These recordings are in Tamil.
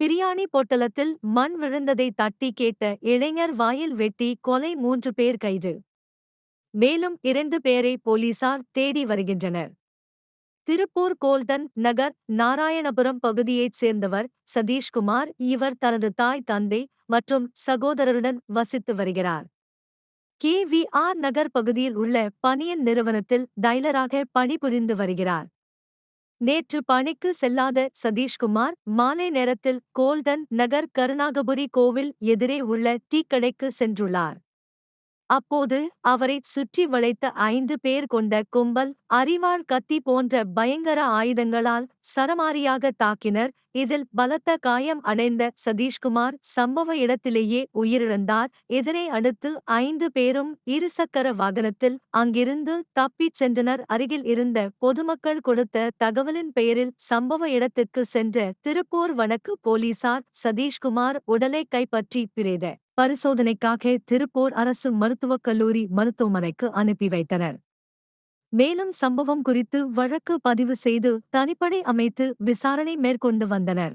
பிரியாணி பொட்டலத்தில் மண் விழுந்ததை தட்டி கேட்ட இளைஞர் வாயில் வெட்டி கொலை மூன்று பேர் கைது. மேலும் இரண்டு பேரை போலீசார் தேடி வருகின்றனர். திருப்பூர் கோல்டன் நகர் நாராயணபுரம் பகுதியைச் சேர்ந்தவர் சதீஷ்குமார் இவர் தனது தாய் தந்தை மற்றும் சகோதரருடன் வசித்து வருகிறார். கே வி ஆர் நகர் பகுதியில் உள்ள பனியன் நிறுவனத்தில் டைலராக பணிபுரிந்து வருகிறார். நேற்று பணிக்கு செல்லாத சதீஷ்குமார் மாலை நேரத்தில் கோல்டன் நகர் கருணாகபுரி கோவில் எதிரே உள்ள டீக்கடைக்கு சென்றுள்ளார். அப்போது அவரை சுற்றி வளைத்த ஐந்து பேர் கொண்ட கும்பல் அரிவாள் கத்தி போன்ற பயங்கர ஆயுதங்களால் சரமாரியாக தாக்கினர். இதில் பலத்த காயம் அடைந்த சதீஷ்குமார் சம்பவ இடத்திலேயே உயிரிழந்தார். இதனை அடுத்து ஐந்து பேரும் இருசக்கர வாகனத்தில் அங்கிருந்து தப்பிச் சென்றனர். அருகில் இருந்த பொதுமக்கள் கொடுத்த தகவலின் பெயரில் சம்பவ இடத்திற்கு சென்ற திருப்பூர் வழக்கு போலீசார் சதீஷ்குமார் உடலை கைப்பற்றி பிரேத பரிசோதனைக்காக திருப்பூர் அரசு மருத்துவக் கல்லூரி மருத்துவமனைக்கு அனுப்பி வைத்தனர். மேலும் சம்பவம் குறித்து வழக்கு பதிவு செய்து தனிப்படை அமைத்து விசாரணை மேற்கொண்டு வந்தனர்.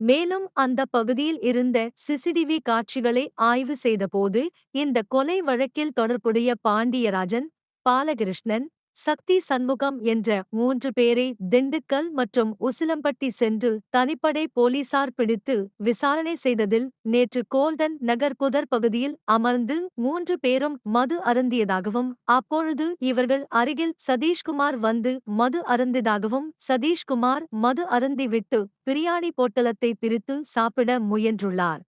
மேலும் அந்த பகுதியில் இருந்த சிசிடிவி காட்சிகளை ஆய்வு செய்தபோது இந்த கொலை வழக்கில் தொடர்புடைய பாண்டியராஜன் பாலகிருஷ்ணன் சக்தி சண்முகம் என்ற மூன்று பேரை திண்டுக்கல் மற்றும் உசிலம்பட்டி சென்று தனிப்படை போலீசார் பிடித்து விசாரணை செய்ததில் நேற்று கோல்டன் நகர் புதர் பகுதியில் அமர்ந்து மூன்று பேரும் மது அருந்தியதாகவும் அப்பொழுது இவர்கள் அருகில் சதீஷ்குமார் வந்து மது அருந்தியதாகவும் சதீஷ்குமார் மது அருந்திவிட்டு பிரியாணி பொட்டலத்தை பிரித்து சாப்பிட முயன்றுள்ளார்.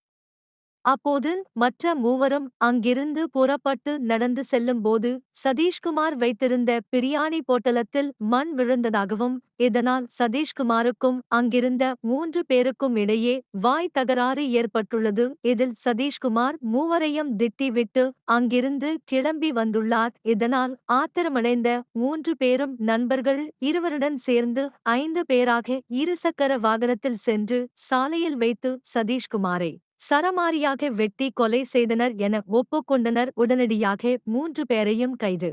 அப்போது மற்ற மூவரும் அங்கிருந்து புறப்பட்டு நடந்து செல்லும்போது சதீஷ்குமார் வைத்திருந்த பிரியாணி போட்டலத்தில் மண் விழுந்ததாகவும் இதனால் சதீஷ்குமாருக்கும் அங்கிருந்த மூன்று பேருக்கும் இடையே வாய் தகராறு ஏற்பட்டுள்ளது. இதில் சதீஷ்குமார் மூவரையும் திட்டிவிட்டு அங்கிருந்து கிளம்பி வந்துள்ளார். இதனால் ஆத்திரமடைந்த மூன்று பேரும் நண்பர்கள் இருவருடன் சேர்ந்து ஐந்து பேராக இருசக்கர வாகனத்தில் சென்று சாலையில் வைத்து சதீஷ்குமாரை சரமாரியாக வெட்டி கொலை செய்தனர் என ஒப்புக்கொண்டனர் உடனடியாக மூன்று பேரையும் கைது.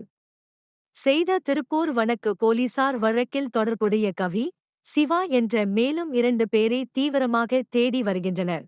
செய்த திருப்பூர் வடக்கு போலீசார் வழக்கில் தொடர்புடைய கவி சிவா என்ற மேலும் இரண்டு பேரை தீவிரமாக தேடி வருகின்றனர்.